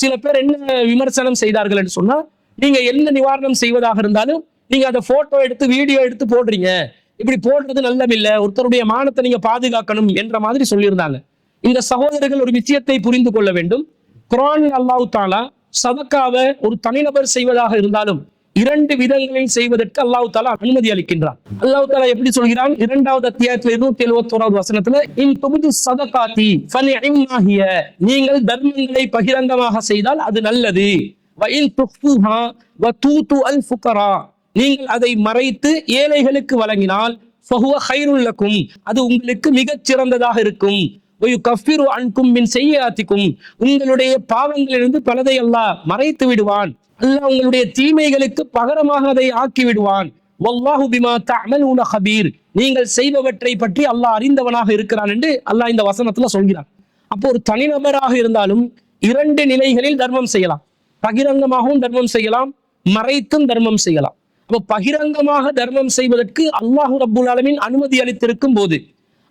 சில பேர் என்ன விமர்சனம் செய்தார்கள் என்று சொன்னா நீங்க என்ன நிவாரணம் செய்வதாக இருந்தாலும் நீங்க அதை போட்டோ எடுத்து வீடியோ எடுத்து போடுறீங்க. இப்படி போடுறது நல்லமில்ல. ஒருத்தருடைய மானத்தை நீங்க பாதுகாக்கணும் என்ற மாதிரி சொல்லியிருந்தாங்க. இந்த சகோதரர்கள் ஒரு விஷயத்தை புரிந்து கொள்ள வேண்டும். குரான் அல்லாஹு தாலா சதக்காவை ஒரு தனிநபர் செய்வதாக இருந்தாலும் இரண்டு விதங்களில் செய்வதற்கு அல்லாஹ் தாலா அனுமதி அளிக்கின்றான். அல்லாஹ் தாலா எப்படி சொல்கிறான்? இரண்டாவது அத்தியாயத்தில் இருநூத்தி எழுபத்தி ஓராவது வசனத்துல இன் தொகுதி சதகாத்தி ஃபனிஅமாஹிய நீங்கள் தர்மங்களை பகிரங்கமாக செய்தால் அது நல்லது. வஇன் துஃபுஹா தூத்து அல் ஃபுகரா நீங்கள் அதை மறைத்து ஏழைகளுக்கு வழங்கினால் ஃபஹுவ ஹைருல் அது உங்களுக்கு மிகச் சிறந்ததாக இருக்கும். ஒயு கஃபிரு அன்கும் மின் செய்யாத்திக்கும். உங்களுடைய பாவங்களிலிருந்து பலதை அல்லாஹ் மறைத்து விடுவான். அல்லாஹ் உங்களுடைய தீமைகளுக்கு பகரமாக அதை ஆக்கி விடுவான் வல்லாஹு பிமா தஅமலூன ஹபீர். நீங்கள் செய்பவற்றை பற்றி அல்லாஹ் அறிந்தவனாக இருக்கிறான் என்று அல்லாஹ் இந்த வசனத்துல சொல்கிறான். அப்போ ஒரு தனிநபராக இருந்தாலும் இரண்டு நிலைகளில் தர்மம் செய்யலாம். பகிரங்கமாகவும் தர்மம் செய்யலாம் மறைத்தும் தர்மம் செய்யலாம். அப்போ பகிரங்கமாக தர்மம் செய்வதற்கு அல்லாஹு ரபுல் அலமின் அனுமதி அளித்திருக்கும் போது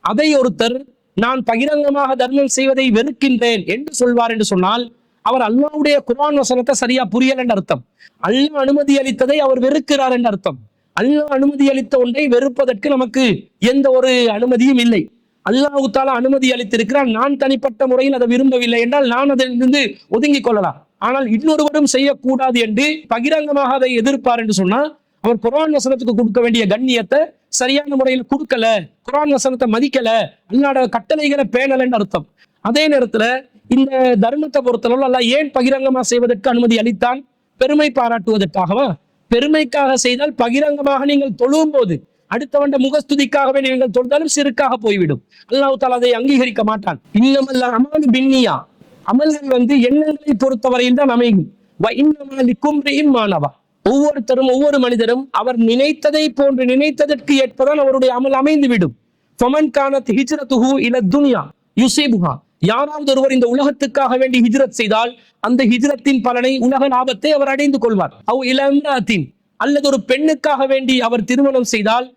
அதை ஒருத்தர் நான் பகிரங்கமாக தர்மம் செய்வதை வெறுக்கின்றேன் என்று சொல்வார் என்று சொன்னால் அவர் அல்லாவுடைய குரான் வசனத்தை சரியா புரியலன்னு அர்த்தம். அல்லா அனுமதி அளித்ததை அவர் வெறுக்கிறார் என்று அர்த்தம். அல்லாஹ் அனுமதி அளித்த ஒன்றை வெறுப்பதற்கு நமக்கு எந்த ஒரு அனுமதியும் இல்லை. அல்லாஹு தாலா அனுமதி அளித்திருக்கிறார் நான் தனிப்பட்ட முறையில் அதை விரும்பவில்லை என்றால் நான் அதிலிருந்து ஒதுங்கிக் கொள்ளலாம். ஆனால் இன்னொருவரும் செய்யக்கூடாது என்று பகிரங்கமாக அதை எதிர்ப்பார் என்று சொன்னால் அவர் குரான் வசனத்துக்கு கொடுக்க வேண்டிய கண்ணியத்தை சரியான முறையில் கொடுக்கல குரான் வசனத்தை மதிக்கல அல்லாட கட்டளைகளை பேணலன்னு அர்த்தம். அதே நேரத்துல இந்த தர்மத்தை பொறுத்தளவு அல்லாஹ் ஏன் பகிரங்கமா செய்வதற்கு அனுமதி அளித்தான்? பெருமை பாராட்டுவதற்காகவா? பெருமைக்காக செய்தால் பகிரங்கமாக நீங்கள் தொழும் போது அடுத்தவண்ட முகஸ்துதிக்காகவே நீங்கள் தொழுதாலும் சிறுக்காக போய்விடும். அல்லாஹ் தாலா அதை அங்கீகரிக்க மாட்டான். இன்னமல்ல அமாலு பின்னியா? அமல்கள் வந்து எண்ணங்களை பொறுத்தவரையில் தான் அமையும். வ மாணவா ஒவ்வொருத்தரும் ஒவ்வொரு மனிதரும் அவர் நினைத்ததை போன்று நினைத்ததற்கு ஏற்பதான் அவருடைய அமல் அமைந்துவிடும். ஃபமன் கானத் ஹிஜ்ரத்துஹு இல துனியா யுசீபுஹா. யாராவது ஒருவர் இந்த உலகத்துக்காக வேண்டி ஹிஜ்ரத் செய்தால் அந்த ஹிஜ்ரத்தின் பலனை உலக லாபத்தை அவர் அடைந்து கொள்வார். அவ் இளம்ராத்தின் அல்லது ஒரு பெண்ணுக்காக வேண்டி அவர் திருமணம் செய்தால்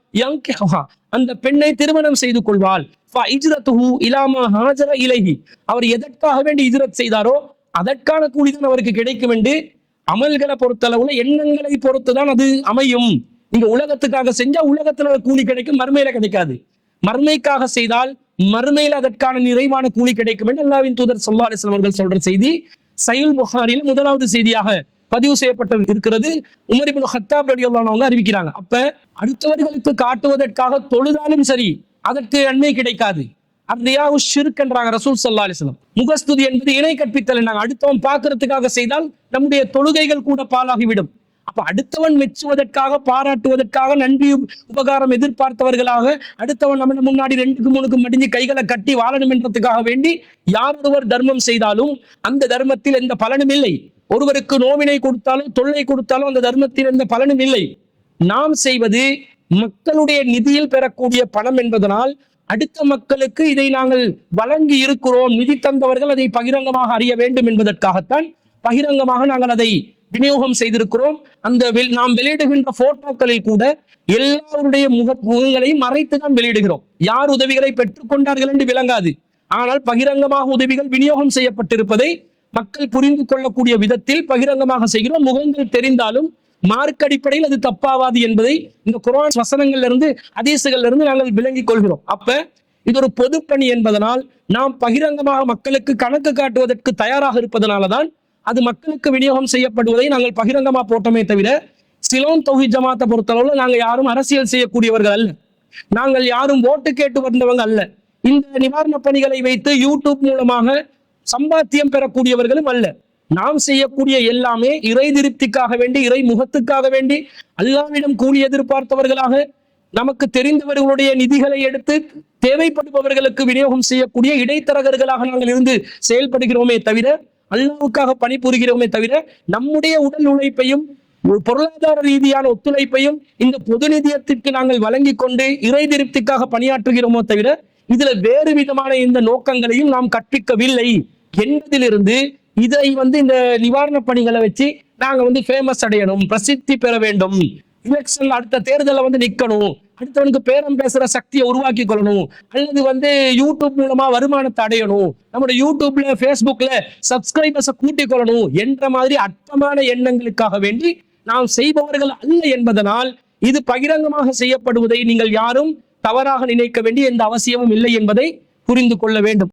அந்த பெண்ணை திருமணம் செய்து கொள்வாள். ஃபஇஜ்ரத்துஹு இலாமா ஹாஜர இலகி அவர் எதற்காக வேண்டி ஹிஜ்ரத் செய்தாரோ அதற்கான கூலிதான் அவருக்கு கிடைக்கும் என்று அமல்களை பொறுத்தளவுல எண்ணங்களை பொறுத்துதான் அது அமையும். நீங்க உலகத்துக்காக செஞ்சா உலகத்துல கூலி கிடைக்கும் மறுமையில கிடைக்காது. மறுமைக்காக செய்தால் மறுமையில் அதற்கான நிறைவான கூலி கிடைக்கும் என்று அல்லாவின் தூதர் சொல்லா அலிஸ்லாம் அவர்கள் சொல்ற செய்தி சயில் புகாரில் முதலாவது செய்தியாக பதிவு செய்யப்பட்டது இருக்கிறது. உமரி ஹத்தாப் ரலியல்லாஹு அவங்க அறிவிக்கிறாங்க. அப்ப அடுத்தவர்களுக்கு காட்டுவதற்காக தொழுதாலும் சரி அதற்கு நன்மை கிடைக்காது. அர்ரியாவு ஷிர்க் என்றாங்க ரசூல் சல்லா அலிஸ்லாம் முகஸ்துதி என்பது இணை கற்பித்தல் நாங்கள் அடுத்தவன் பார்க்கறதுக்காக செய்தால் நம்முடைய தொழுகைகள் கூட பாலாகிவிடும் அப்ப அடுத்தவன் மெச்சுவதற்காக பாராட்டுவதற்காக நன்றி உபகாரம் எதிர்பார்த்தவர்களாக அடுத்தவன் நம்ம முன்னாடி ரெண்டுக்கு மூணுக்கு மடிஞ்சு கைகளை கட்டி வாழணும் என்றதுக்காக வேண்டி யார் ஒருவர் தர்மம் செய்தாலும் அந்த தர்மத்தில் எந்த பலனும் இல்லை. ஒருவருக்கு நோவினை கொடுத்தாலும் தொல்லை கொடுத்தாலும் அந்த தர்மத்தில் எந்த பலனும் இல்லை. நாம் செய்வது மக்களுடைய நிதியில் பெறக்கூடிய பணம் என்பதனால் அடுத்த மக்களுக்கு இதை நாங்கள் வழங்கி இருக்கிறோம். நிதி தந்தவர்கள் அதை பகிரங்கமாக அறிய வேண்டும் என்பதற்காகத்தான் பகிரங்கமாக நாங்கள் அதை விநியோகம் செய்திருக்கிறோம். அந்த நாம் வெளியிடுகின்ற போட்டோக்களில் கூட எல்லாருடைய முக முகங்களையும் மறைத்து தான் வெளியிடுகிறோம். யார் உதவிகளை பெற்றுக்கொண்டார்கள் என்று விளங்காது. ஆனால் பகிரங்கமாக உதவிகள் விநியோகம் செய்யப்பட்டிருப்பதை மக்கள் புரிந்து கொள்ளக்கூடிய விதத்தில் பகிரங்கமாக செய்கிறோம். முகங்கள் தெரிந்தாலும் மார்க் அடிப்படையில் அது தப்பாவாது என்பதை இந்த குரான் வசனங்கள்ல இருந்து அதீசுகள்ல இருந்து நாங்கள் விளங்கிக் கொள்கிறோம். அப்ப இது ஒரு பொதுப்பணி என்பதனால் நாம் பகிரங்கமாக மக்களுக்கு கணக்கு காட்டுவதற்கு தயாராக இருப்பதனாலதான் அது மக்களுக்கு விநியோகம் செய்யப்படுவதை நாங்கள் பகிரங்கமாக போட்டோமே தவிர சிலோன் தொகை ஜமாத்தை பொறுத்தளவில் நாங்க யாரும் அரசியல் செய்யக்கூடியவர்கள் அல்ல. நாங்கள் யாரும் ஓட்டு கேட்டு வந்தவங்க அல்ல. இந்த நிவாரண பணிகளை வைத்து யூடியூப் மூலமாக சம்பாத்தியம் பெறக்கூடியவர்களும் அல்ல. நாம் செய்யக்கூடிய எல்லாமே இறை திருப்திக்காக வேண்டி இறை முகத்துக்காக வேண்டி அல்லாவிடம் கூலி எதிர்பார்த்தவர்களாக நமக்கு தெரிந்தவர்களுடைய நிதிகளை எடுத்து தேவைப்படுபவர்களுக்கு விநியோகம் செய்யக்கூடிய இடைத்தரகர்களாக நாங்கள் இருந்து செயல்படுகிறோமே தவிர அல்லாவுக்காக பணிபுரிகிறோமே தவிர நம்முடைய உடல் உழைப்பையும் ஒரு பொருளாதார ரீதியான ஒத்துழைப்பையும் இந்த பொது நிதியத்திற்கு நாங்கள் வழங்கி கொண்டு இறை திருப்திக்காக பணியாற்றுகிறோமோ தவிர இதுல வேறு விதமான இந்த நோக்கங்களையும் நாம் கற்பிக்கவில்லை என்பதிலிருந்து இதை வந்து இந்த நிவாரண பணிகளை வச்சு நாங்க வந்து ஃபேமஸ் அடையணும் பிரசித்தி பெற வேண்டும். எலெக்ஷன் அடுத்த தேர்தலில் வந்து நிக்கணும். அடுத்தவனுக்கு பேரம் பேசுற சக்தியை உருவாக்கி கொள்ளணும் அல்லது வந்து யூடியூப் மூலமா வருமானத்தை அடையணும். நம்மளோட யூடியூப்ல ஃபேஸ்புக்ல சப்ஸ்கிரைபர்ஸை கூட்டிக் கொள்ளணும் என்ற மாதிரி அற்பமான எண்ணங்களுக்காக வேண்டி நாம் செய்பவர்கள் அல்ல என்பதனால் இது பகிரங்கமாக செய்யப்படுவதை நீங்கள் யாரும் தவறாக நினைக்க வேண்டிய எந்த அவசியமும் இல்லை என்பதை புரிந்து கொள்ள வேண்டும்.